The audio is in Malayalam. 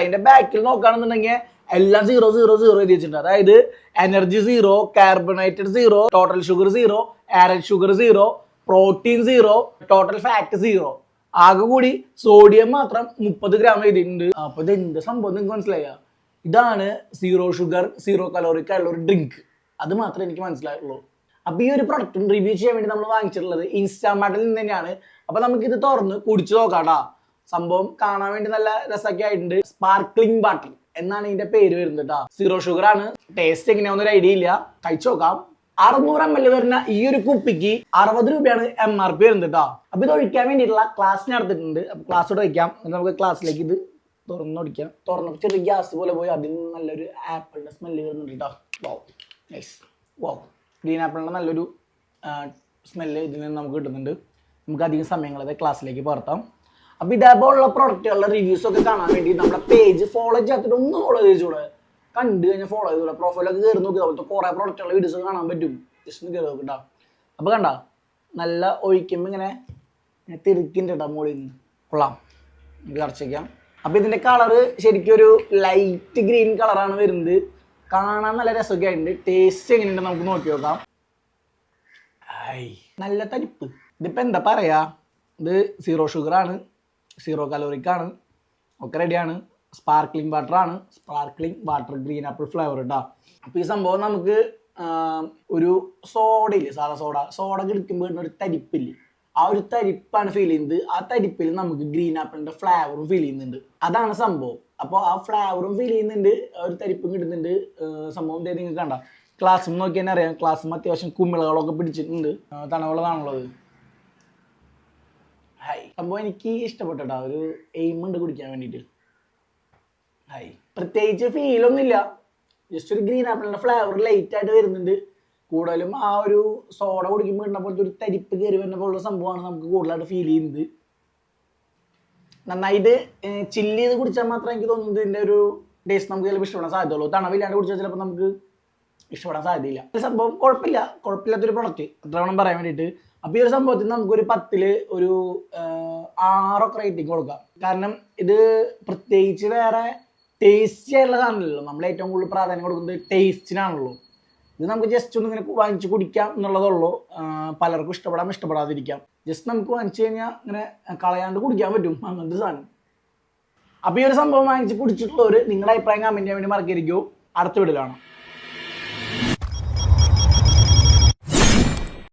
അതിന്റെ ബാക്കിൽ നോക്കുകയാണെന്നുണ്ടെങ്കിൽ എല്ലാം സീറോ സീറോ സീറോ എഴുതി വെച്ചിട്ടുണ്ട്. അതായത് energy zero carbonated zero total sugar zero added sugar zero protein zero total fat zero ആകെ കൂടി സോഡിയം മാത്രം മുപ്പത് ഗ്രാം എഴുതിയിട്ടുണ്ട്. അപ്പൊ ഇത് എന്ത് സംഭവം നിങ്ങൾക്ക് മനസ്സിലായ? ഇതാണ് സീറോ ഷുഗർ സീറോ കലോറിക്ക് ആയുള്ള ഒരു ഡ്രിങ്ക് അത് മാത്രമേ എനിക്ക് മനസ്സിലായുള്ളൂ. അപ്പൊ ഈ ഒരു പ്രൊഡക്റ്റും റിവ്യൂ ചെയ്യാൻ വേണ്ടി നമ്മൾ വാങ്ങിച്ചിട്ടുള്ളത് ഇൻസ്റ്റാമാർട്ടിൽ നിന്ന് തന്നെയാണ്. അപ്പൊ നമുക്ക് ഇത് തുറന്ന് കുടിച്ചു നോക്കാട്ടാ സംഭവം കാണാൻ വേണ്ടി നല്ല രസമൊക്കെ ആയിട്ടുണ്ട്. സ്പാർക്ലിംഗ് വാട്ടർ എന്നാണ് ഇതിന്റെ പേര് വരുന്നത് കേട്ടോ സീറോ ഷുഗർ ആണ്. ടേസ്റ്റ് എങ്ങനെയാവുന്ന ഒരു ഐഡിയ ഇല്ല. കഴിച്ചു നോക്കാം. അറുന്നൂറ് എം എൽ വരുന്ന ഈ ഒരു കുപ്പിക്ക് അറുപത് രൂപയാണ് എം ആർ പി വരുന്നത് കേട്ടോ അപ്പൊ ഇത് ഒഴിക്കാൻ വേണ്ടിയിട്ടുള്ള ക്ലാസ് നടത്തിയിട്ടുണ്ട് അപ്പൊ ക്ലാസ്സോട് വയ്ക്കാം എന്നിട്ട് നമുക്ക് ക്ലാസ്സിലേക്ക് ഇത് തുറന്നൊടിക്കാം തുറന്നപ്പോൾ ചെറിയ ഗ്യാസ് പോലെ പോയി അതിൽ നിന്ന് നല്ലൊരു ആപ്പിളിന്റെ സ്മെല്ല് വരുന്നുണ്ട് കേട്ടോ വൗ നൈസ് വൗ ഗ്രീൻ ആപ്പിളിന്റെ നല്ലൊരു സ്മെല്ല് ഇതിൽ നിന്ന് നമുക്ക് കിട്ടുന്നുണ്ട്. നമുക്ക് അധികം സമയങ്ങളത് ക്ലാസ്സിലേക്ക് പകർത്താം. അപ്പോൾ ഇതേപോലുള്ള പ്രൊഡക്റ്റുകളുടെ റിവ്യൂസ് ഒക്കെ കാണാൻ വേണ്ടി നമ്മുടെ പേജ് ഫോളോ ചെയ്യാത്തിട്ട് ഒന്ന് ഫോളോ ചെയ്തൂടെ കണ്ടു കഴിഞ്ഞാൽ ഫോളോ ചെയ്തൂടെ? പ്രൊഫൈലൊക്കെ കയറി നോക്കി. അതുപോലത്തെ കുറേ പ്രൊഡക്റ്റുള്ള വീഡിയോസ് കാണാൻ പറ്റും. ജസ്റ്റ് ഒന്ന് കയറി നോക്കിട്ടാ. അപ്പൊ കണ്ട നല്ല ഒഴിക്കുമ്പോൾ ഇങ്ങനെ തിരുക്കിന്റെ കേട്ടോ മുകളിൽ നിന്ന് കൊള്ളാം. നമുക്ക് കറച്ചേക്കാം അപ്പോൾ ഇതിന്റെ കളറ് ശരിക്കും ഒരു ലൈറ്റ് ഗ്രീൻ കളറാണ് വരുന്നത്. കാണാൻ നല്ല രസമൊക്കെ ആയിട്ടുണ്ട്. ടേസ്റ്റ് എങ്ങനെയുണ്ട് നമുക്ക് നോക്കി നോക്കാം. നല്ല തരിപ്പ് ഇതിപ്പോൾ എന്താ പറയാ? ഇത് സീറോ ഷുഗർ ആണ്. സീറോ കലോറിക്കാണ്. ഒക്കെ റെഡിയാണ്. സ്പാർക്ലിംഗ് വാട്ടർ ആണ് sparkling water green apple flavour കേട്ടോ അപ്പോൾ ഈ സംഭവം നമുക്ക് ഒരു സോഡ ഇല്ലേ? സാധാ സോഡ. സോഡ കിടക്കുമ്പോൾ കിട്ടുന്ന ഒരു തരിപ്പില്ലേ? ആ ഒരു തരിപ്പാണ് ഫീൽ ചെയ്യുന്നത്. ആ തരിപ്പിൽ നമുക്ക് ഗ്രീൻ ആപ്പിളിന്റെ ഫ്ലേവറും ഫീൽ ചെയ്യുന്നുണ്ട്. അതാണ് സംഭവം. അപ്പോൾ ആ ഫ്ലേവറും ഫീൽ ചെയ്യുന്നുണ്ട്. ഒരു തരിപ്പും കിട്ടുന്നുണ്ട്. സംഭവം നിങ്ങൾക്ക് കണ്ട. ക്ലാസ്സും നോക്കി തന്നെ അറിയാം. ക്ലാസ്സും അത്യാവശ്യം കുമിളകളൊക്കെ പിടിച്ചിട്ടുണ്ട്. തണവുള്ളതാണുള്ളത് ഹായ് സംഭവം എനിക്ക് ഇഷ്ടപ്പെട്ടോ ഒരു എയിം ഉണ്ട് കുടിക്കാൻ വേണ്ടിയിട്ട് ഹായ് പ്രത്യേകിച്ച് ഫീലൊന്നുമില്ല ജസ്റ്റ് ഒരു ഗ്രീൻ ആപ്പിളിന്റെ ഫ്ലേവർ ലൈറ്റ് ആയിട്ട് വരുന്നുണ്ട്. കൂടുതലും ആ ഒരു സോഡ കുടിക്കുമ്പോൾ കിട്ടുന്ന പോലത്തെ ഒരു തരിപ്പ് കയറി വരുന്ന പോലുള്ള സംഭവമാണ് നമുക്ക് കൂടുതലായിട്ട് ഫീൽ ചെയ്യുന്നത്. നന്നായിട്ട് ചില്ല് ചെയ്ത് കുടിച്ചാൽ മാത്രമേ എനിക്ക് തോന്നുന്നത് ഇതിന്റെ ഒരു ടേസ്റ്റ് നമുക്ക് ചിലപ്പോൾ ഇഷ്ടപ്പെടാൻ സാധ്യതയുള്ളൂ. തണവില്ലാണ്ട് കുടിച്ചാൽ ചിലപ്പോൾ നമുക്ക് ഇഷ്ടപ്പെടാൻ സാധ്യതയില്ല. സംഭവം കുഴപ്പമില്ല. കുഴപ്പമില്ലാത്തൊരു പ്രൊഡക്റ്റ് അത്ര വേണം പറയാൻ വേണ്ടിയിട്ട്. അപ്പോൾ ഈ ഒരു സംഭവത്തിന് നമുക്കൊരു പത്തിൽ ഒരു ആറൊക്കെ റേറ്റിംഗ് കൊടുക്കാം. കാരണം ഇത് പ്രത്യേകിച്ച് വേറെ ടേസ്റ്റി ആയിട്ടുള്ള സാധനമല്ലോ നമ്മൾ ഏറ്റവും കൂടുതൽ പ്രാധാന്യം കൊടുക്കുന്നത് ടേസ്റ്റിനാണല്ലോ ഇത് നമുക്ക് ജസ്റ്റ് ഒന്ന് ഇങ്ങനെ വാങ്ങിച്ച് കുടിക്കാം എന്നുള്ളതുള്ളൂ പലർക്കും ഇഷ്ടപ്പെടാം ഇഷ്ടപ്പെടാതിരിക്കാം. ജസ്റ്റ് നമുക്ക് വാങ്ങിച്ചു കഴിഞ്ഞാൽ ഇങ്ങനെ കളയാണ്ട് കുടിക്കാൻ പറ്റും അങ്ങനത്തെ സാധനം. അപ്പോൾ ഈ ഒരു സംഭവം വാങ്ങിച്ച് കുടിച്ചിട്ടുള്ളവർ നിങ്ങളുടെ അഭിപ്രായം കമന്റ് ചെയ്യാൻ വേണ്ടി മറക്കരുത്. അടുത്ത വീഡിയോയിലാണ്